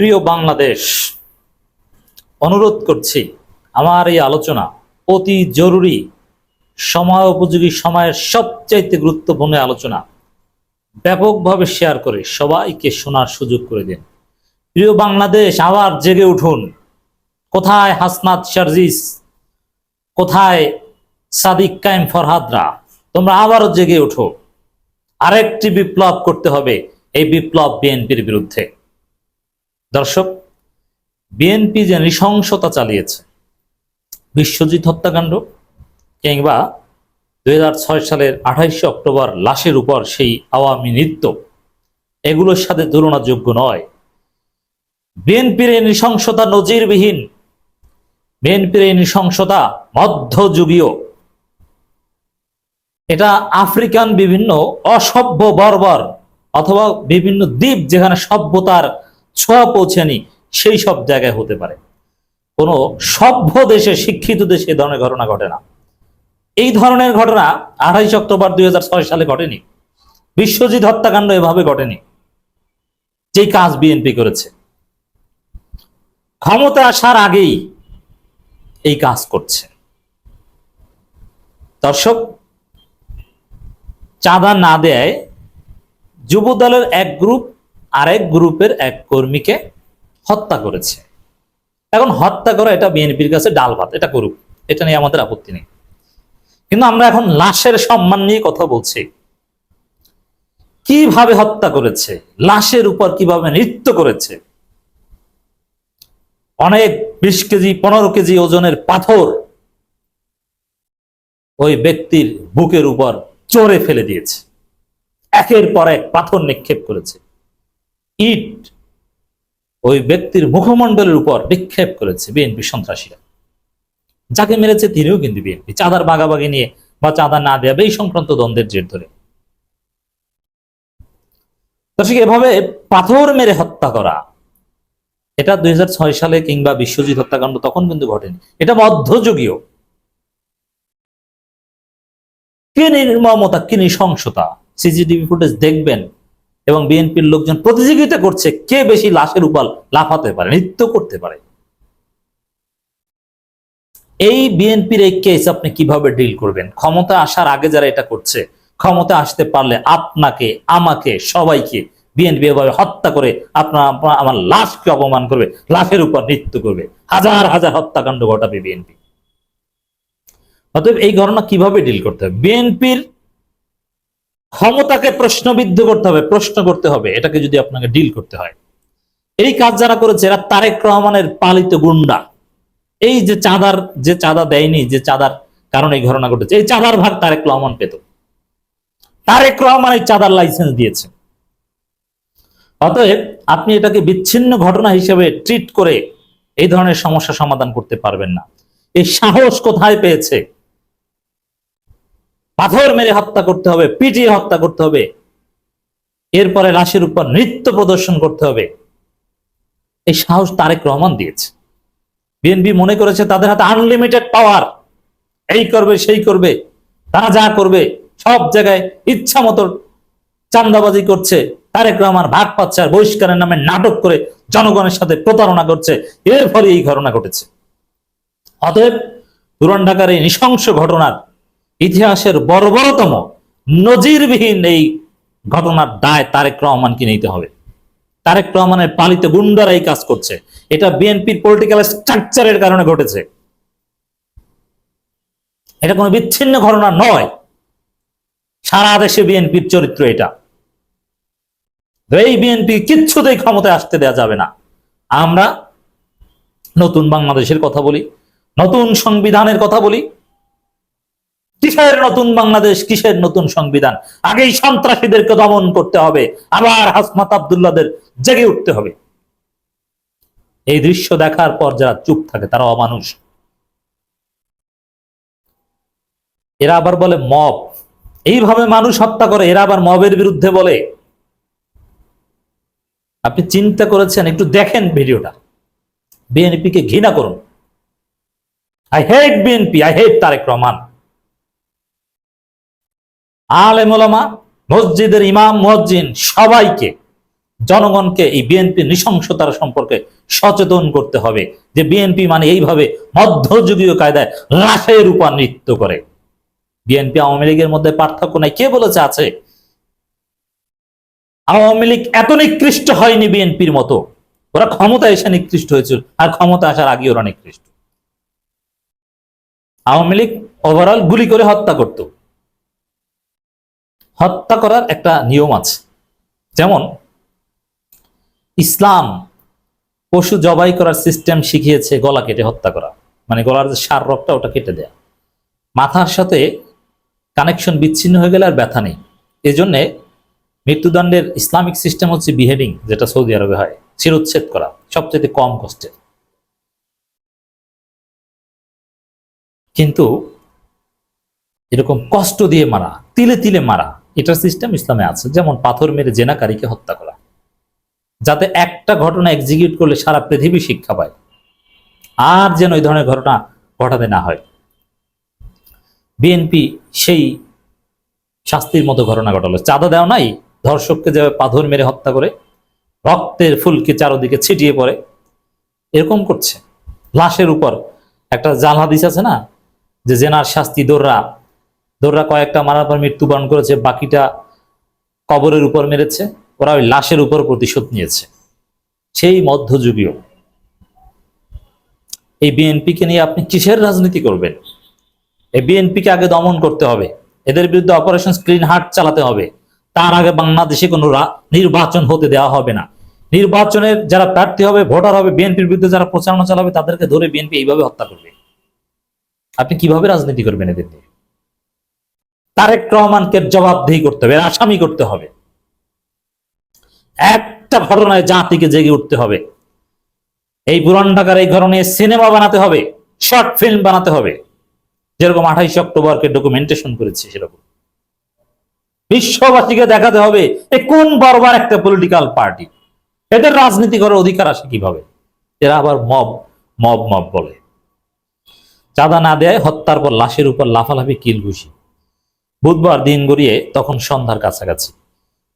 প্রিয় বাংলাদেশ, অনুরোধ করছি, আমার এই আলোচনা অতি জরুরি, সময় উপযোগী, সময়ের সবচাইতে গুরুত্বপূর্ণ আলোচনা ব্যাপকভাবে শেয়ার করে সবাইকে শোনার সুযোগ করে দিন। প্রিয় বাংলাদেশ, আবার জেগে উঠুন। কোথায় হাসনাত শারজিস? কোথায় সাদিক কায়েম ফরহাদরা? তোমরা আবারও জেগে ওঠো। আরেকটি বিপ্লব করতে হবে, এই বিপ্লব বিএনপির বিরুদ্ধে। দর্শক বিএনপি যে নৃশংসতা চালিয়েছে, বিশ্বজিৎ হত্যাকাণ্ড কিংবা দুই হাজার ছয় সালের আঠাইশে অক্টোবর লাশের উপর সেই আওয়ামী নৃত্য, এগুলোর সাথে তুলনাযোগ্য নয়। বিএনপির এই নৃশংসতা নজিরবিহীন। বিএনপির এই নৃশংসতা মধ্যযুগীয়। এটা আফ্রিকান বিভিন্ন অসভ্য বর্বর অথবা বিভিন্ন দ্বীপ যেখানে সভ্যতার ছোঁয়া পৌঁছেনি, সেই সব জায়গায় হতে পারে। কোনো সভ্য দেশে, শিক্ষিত দেশে এ ধরনের ঘটনা ঘটে না। এই ধরনের ঘটনা আঠাইশ অক্টোবর দুই সালে ঘটেনি। বিশ্বজিৎ হত্যাকাণ্ড এভাবে ঘটেনি, যেই কাজ বিএনপি করেছে। ক্ষমতা আসার আগেই এই কাজ করছে। দর্শক, চাঁদা না দেয় যুব দলের এক গ্রুপ আরেক গ্রুপের এক কর্মীকে হত্যা করেছে। এখন হত্যা করা, এটা বিএনপির কাছে ডাল ভাত, এটা করুক, এটা নিয়ে আমাদের আপত্তি নেই। কিন্তু আমরা এখন লাশের সম্মান নিয়ে কথা বলছি। কীভাবে হত্যা করেছে, লাশের উপর কীভাবে নৃত্য করেছে? অনেক বিশ কেজি, পনেরো কেজি ওজনের পাথর ওই ব্যক্তির বুকের উপর চড়ে ফেলে দিয়েছে। একের পর এক পাথর নিক্ষেপ করেছে। ইট ওই ব্যক্তির মুখমণ্ডলের উপর নিক্ষেপ করেছে বিএনপি সন্ত্রাসীরা। যাকে মেরেছে তিনিও কিন্তু বিএনপি চাঁদার বাগাবাগি নিয়ে বা চাঁদা না দেওয়া এই সংক্রান্ত দ্বন্দ্বের জের ধরে। দর্শক, এভাবে পাথর মেরে হত্যা করা, এটা দুই হাজার ছয় সালে কিংবা বিশ্বজিৎ হত্যাকাণ্ড তখন কিন্তু ঘটেনি। এটা মধ্যযুগীয়। কি নির্মমতা, কি নৃশংসতা? সিসিটিভি ফুটেজ দেখবেন। এবং বিএনপির লোকজন প্রতিযোগিতা করছে কে বেশি লাশের উপর লাফাতে পারে, নৃত্য করতে পারে। এই বিএনপির এই কেস আপনি কীভাবে ডিল করবেন? ক্ষমতা আসার আগে যারা এটা করছে ক্ষমতা আসতে পারলে আপনাকে, আমাকে, সবাইকে বিএনপি এভাবে হত্যা করে আপনার- আমার লাশকে অপমান করবে, লাশের উপর নৃত্য করবে। হাজার হাজার হত্যাকাণ্ড ঘটাবে বিএনপি। অতএব এই ঘটনা কীভাবে ডিল করতে হবে? বিএনপির ক্ষমতাকে প্রশ্নবিদ্ধ করতে হবে, প্রশ্ন করতে হবে, এটাকে যদি আপনাকে ডিল করতে হয়। এই কাজ যারা করেছে, এরা তারেক রহমানের পালিত গুন্ডা। এই যে চাঁদার, যে চাঁদা দেয়নি, যে চাঁদার কারণে এই ঘটনা ঘটেছে, এই চাঁদার ভাগ তারেক রহমান পেত। তারেক রহমান এই চাঁদার লাইসেন্স দিয়েছে। অতএব আপনি এটাকে বিচ্ছিন্ন ঘটনা হিসেবে ট্রিট করে এই ধরনের সমস্যা সমাধান করতে পারবেন না। এই সাহস কোথায় পেয়েছে? পাথর মেরে হত্যা করতে হবে, পিটিয়ে হত্যা করতে হবে। এরপরে লাশের উপর নৃত্য প্রদর্শন করতে হবে। এই সাহস তারেক রহমান দিয়েছে। বিএনপি মনে করেছে তাদের হাতে আনলিমিটেড পাওয়ার এই করবে, সেই করবে, তারা যা করবে, সব জায়গায় ইচ্ছা মতো চান্দাবাজি করছে। তারেক রহমান ভাগ পাচ্ছে আর বহিষ্কারের নামে নাটক করে জনগণের সাথে প্রতারণা করছে। এর ফলে এই ঘটনা ঘটেছে। অতএব পুরান ঢাকার এই নৃশংস ঘটনার ইতিহাসের বর্বরতম, নজিরবিহীন এই ঘটনার দায় তারেক রহমানকে নিতে হবে। তারেক রহমানের পালিত গুন্ডারা এই কাজ করছে। এটা বিএনপির পলিটিক্যাল স্ট্রাকচারের কারণে ঘটেছে। এটা কোনো বিচ্ছিন্ন ঘটনা নয়। সারা দেশে বিএনপির চরিত্র এটা। এই বিএনপি কিচ্ছুতেই ক্ষমতায় আসতে দেওয়া যাবে না। আমরা নতুন বাংলাদেশের কথা বলি, নতুন সংবিধানের কথা বলি কিসের নতুন বাংলাদেশ, কিসের নতুন সংবিধান? আগেই সন্ত্রাসীদেরকে দমন করতে হবে, আবার হাসমাত আবদুল্লাদের জেগে উঠতে হবে। এই দৃশ্য দেখার পর যারা চুপ থাকে, তারা অমানুষ। এরা আবার বলে মব। এইভাবে মানুষ হত্যা করে, এরা আবার মবের বিরুদ্ধে বলে। আপনি চিন্তা করেছেন, একটু দেখেন ভিডিওটা। বিএনপি কে ঘৃণা করুন। I hate BNP I hate Tarique Rahman আলেম মসজিদের ইমাম মসজিদ সবাইকে, জনগণকে এই বিএনপি নৃশংসতার সম্পর্কে সচেতন করতে হবে যে বিএনপি মানে এইভাবে মধ্যযুগীয় কায়দায় লাশের উপর নৃত্য করে। বিএনপি আওয়ামী লীগের মধ্যে পার্থক্য নাই। কে বলেছে আছে? আওয়ামী লীগ এত নিকৃষ্ট হয়নি বিএনপির মতো। ওরা ক্ষমতা এসে নিকৃষ্ট হয়েছিল আর ক্ষমতা আসার আগে ওরা নিকৃষ্ট। আওয়ামী লীগ ওভারঅল গুলি করে হত্যা করত। হত্যা করার একটা নিয়ম আছে। যেমন, ইসলাম পশু জবাই করার সিস্টেম শিখিয়েছে গলা কেটে হত্যা করা। মানে গলার যে সার রক্তটা ওটা কেটে দেয়া। মাথার সাথে কানেকশন বিচ্ছিন্ন হয়ে গেলে আর ব্যথা নেই। এই জন্যে মৃত্যুদণ্ডের ইসলামিক সিস্টেম হচ্ছে বিহেডিং যেটা সৌদি আরবে হয়। শিরোচ্ছেদ করা সবচেয়ে কম কষ্টের। কিন্তু এরকম কষ্ট দিয়ে মারা, তিলে তিলে মারা এটার সিস্টেম ইসলামে আছে। যেমন পাথর মেরে জেনাকারীকে হত্যা করা। যাতে একটা ঘটনা এক্সিকিউট করলে সারা পৃথিবী শিক্ষা পায়। আর যেন এই ধরনের ঘটনা ঘটাতে না হয়। বিএনপি সেই শাস্তির মতো ঘটনা ঘটালো। চাঁদা দেওয়া নাই, ধর্ষককে যাবে পাথর মেরে হত্যা করে, রক্তের ফুলকে চারোদিকে ছিটিয়ে পড়ে, এরকম করছে। লাশের উপর একটা জাল হাদিস আছে না? যে জেনার শাস্তি দোররা দোররা কয়েকটা মারার পর মৃত্যুবরণ করেছে, বাকিটা কবরের উপর মেরেছে, ওরা ওই লাশের উপর প্রতিশোধ নিয়েছে। সেই মধ্যযুগীয়। এই বিএনপিকে নিয়ে আপনি কিসের রাজনীতি করবেন? এই বিএনপিকে আগে দমন করতে হবে। এদের বিরুদ্ধে অপারেশন স্ক্রিন হার্ট চালাতে হবে। তার আগে বাংলাদেশে কোনো নির্বাচন হতে দেওয়া হবে না। নির্বাচনের যারা প্রার্থী হবে, ভোটার হবে, বিএনপির বিরুদ্ধে যারা প্রচারণা চালাবে, তাদেরকে ধরে বিএনপি এইভাবে হত্যা করবে। আপনি কীভাবে রাজনীতি করবেন এদের নিয়ে? তারেক রহমানকে জবাবদিহি করতে হবে, আসামি করতে হবে। একটা ঘটনায় জাতিকে জেগে উঠতে হবে। এই পুরান ঢাকার এই ধরনের সিনেমা বানাতে হবে, শর্ট ফিল্ম বানাতে হবে। যেরকম আঠাইশে অক্টোবরকে ডকুমেন্টেশন করেছে সেরকম। বিশ্ববাসীকে দেখাতে হবে এ কোন বর্বার একটা পলিটিক্যাল পার্টি এদের রাজনীতি করার অধিকার আসে কীভাবে? এরা আবার মব মব মব বলে। চাঁদা না দেয় হত্যার পর লাশের উপর লাফালাফি কিল ঘুষি বুধবার দিন গড়িয়ে তখন সন্ধ্যার কাছাকাছি।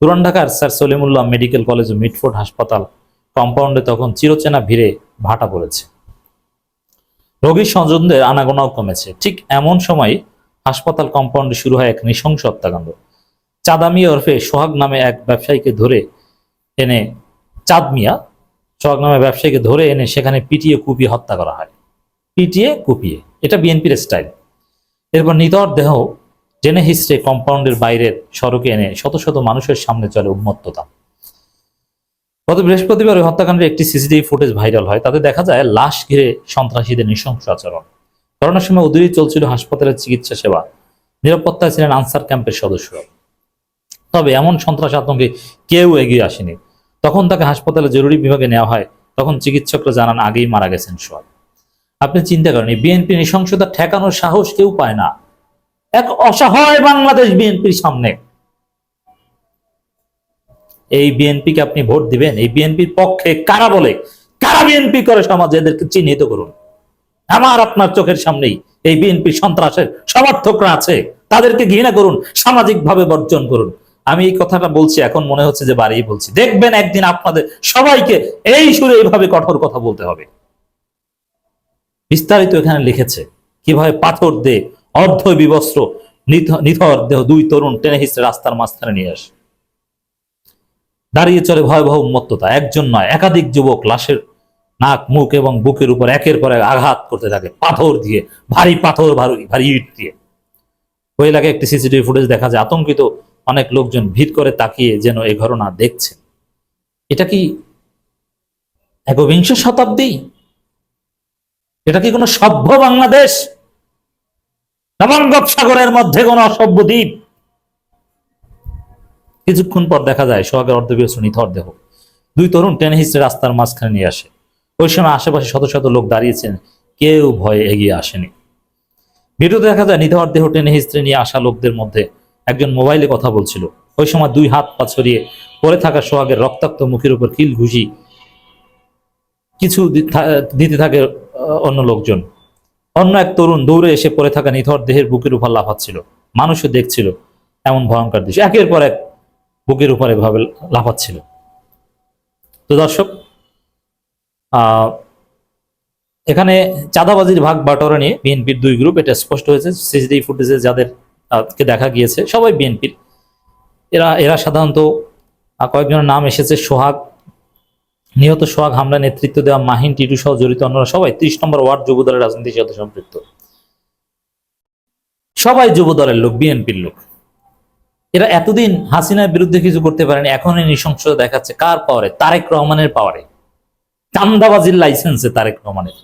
পুরান ঢাকার স্যার সলিমুল্লাহ মেডিকেল কলেজ ও মিটফোর্ড হাসপাতাল কম্পাউন্ডে তখন চিরচেনা ভিড়ে ভাটা পড়েছে। রোগীর স্বজনদের আনাগোনাও কমেছে। ঠিক এমন সময় হাসপাতাল কম্পাউন্ডে শুরু হয় এক নৃশংস হত্যাকাণ্ড। চাঁদামি ওরফে সোহাগ নামে এক ব্যবসায়ীকে ধরে এনে চাঁদ মিয়া, সোহাগ নামে ব্যবসায়ীকে ধরে এনে সেখানে পিটিয়ে কুপিয়ে হত্যা করা হয়। পিটিয়ে কুপিয়ে। এটা বিএনপির স্টাইল। এরপর নিতর দেহ জেনে হিস্ট্রে কম্পাউন্ডের বাইরের সড়কে এনে শত শত মানুষের সামনে চলে উন্মত্ততা। গত বৃহস্পতিবার ওই হত্যাকাণ্ডের একটি সিসিটিভি ফুটেজ ভাইরাল হয়। তাতে দেখা যায়, লাশ ঘিরে সন্ত্রাসীদের নৃশংস আচরণ। করোনার সময় উদয়ই চলছিল হাসপাতালের চিকিৎসা সেবা। নিরাপত্তায় ছিলেন আনসার ক্যাম্পের সদস্যরা। তবে এমন সন্ত্রাস আতঙ্কে কেউ এগিয়ে আসেনি। তখন তাকে হাসপাতালে জরুরি বিভাগে নেওয়া হয়। তখন চিকিৎসকরা জানান, আগেই মারা গেছেন সোহাগ। আপনি চিন্তা করেন বিএনপি নৃশংসতা ঠেকানোর সাহস কেউ পায় না। এক অসহায় বাংলাদেশ বিএনপির সামনে। এই বিএনপিকে আপনি ভোট দিবেন, এই বিএনপির পক্ষে কারা বলে, কারা বিএনপি করে সমাজে এদেরকে চিহ্নিত করুন। আমার আপনার চোখের সামনেই এই বিএনপি সন্ত্রাসের সমর্থকরা আছে, তাদেরকে ঘৃণা করুন, সামাজিকভাবে বর্জন করুন। আমি এই কথাটা বলছি, এখন মনে হচ্ছে যে বাড়িই বলছি। দেখবেন একদিন আপনাদের সবাইকে এই সুরে এইভাবে কঠোর কথা বলতে হবে। বিস্তারিত এখানে লিখেছে, কীভাবে পাথর দে অর্ধ বিবস্ত্র নিথ- নিথর দেহ দুই তরুণ টেনে হিসেবে রাস্তার মাঝখানে নিয়ে আসে। দাঁড়িয়ে চলে ভয়াবহ উন্মত্ততা, একজন নয়, একাধিক যুবক লাশের নাক, মুখ এবং বুকের উপর একের পর এক আঘাত করতে থাকে, পাথর দিয়ে, ভারী পাথর, ভারী ভারী ইট দিয়ে। ওই এলাকায় একটি সিসিটিভি ফুটেজ দেখা যায়, আতঙ্কিত অনেক লোকজন ভিড় করে তাকিয়ে যেন এই ঘটনা দেখছে। এটা কি একবিংশ শতাব্দী? এটা কি কোনো সভ্য বাংলাদেশ? না বঙ্গোপসাগরের মধ্যে কোনো অসভ্য দ্বীপ। কিছুক্ষণ পর দেখা যায়, সোহাগের অর্ধবিহস্ত নিথর দেহ। দুই তরুণ টেনে হিসেবে রাস্তার মাঝখানে নিয়ে আসে। ওই সময় আশেপাশে শত শত লোক দাঁড়িয়েছেন, কেউ ভয়ে এগিয়ে আসেনি। ভিডিওতে দেখা যায়, নিথর দেহ টেনে হিস্ত্রে নিয়ে আসা লোকদের মধ্যে একজন মোবাইলে কথা বলছিল। ওই সময় দুই হাত পা ছড়িয়ে পড়ে থাকা সোহাগের রক্তাক্ত মুখের উপর কিল ঘুষি কিছু দিতে থাকে অন্য লোকজন। অন্য এক তরুণ দৌড়ে এসে পড়ে থাকা নিথর দেহের বুকের উপর লাফাচ্ছিল। মানুষও দেখছিল এমন ভয়ঙ্কর দৃশ্য। একের পর এক বুকের উপর এভাবে লাফাচ্ছিল। তো দর্শক এখানে চাঁদাবাজির ভাগ বাটোয়ারা নিয়ে বিএনপির দুই গ্রুপ এটা স্পষ্ট হয়েছে। সিসিটিভি ফুটেজে যাদের আহ, দেখা গিয়েছে সবাই বিএনপির। এরা এরা সাধারণত কয়েকজনের নাম এসেছে সোহাগ নিহত সোহাগ হামলা নেতৃত্ব দেওয়া মাহিন, টিটু সহ জড়িত অন্যরা সবাই ত্রিশ নম্বর ওয়ার্ড যুব দলের রাজনীতির সাথে সম্পৃক্ত। সবাই যুব দলের লোক, বিএনপির লোক। এরা এতদিন হাসিনার বিরুদ্ধে কিছু করতে পারেনি, এখন এই নৃশংসতা দেখাচ্ছে কার পাওয়ারে তারেক রহমানের পাওয়ারে চান্দাবাজির লাইসেন্সে তারেক রহমানের।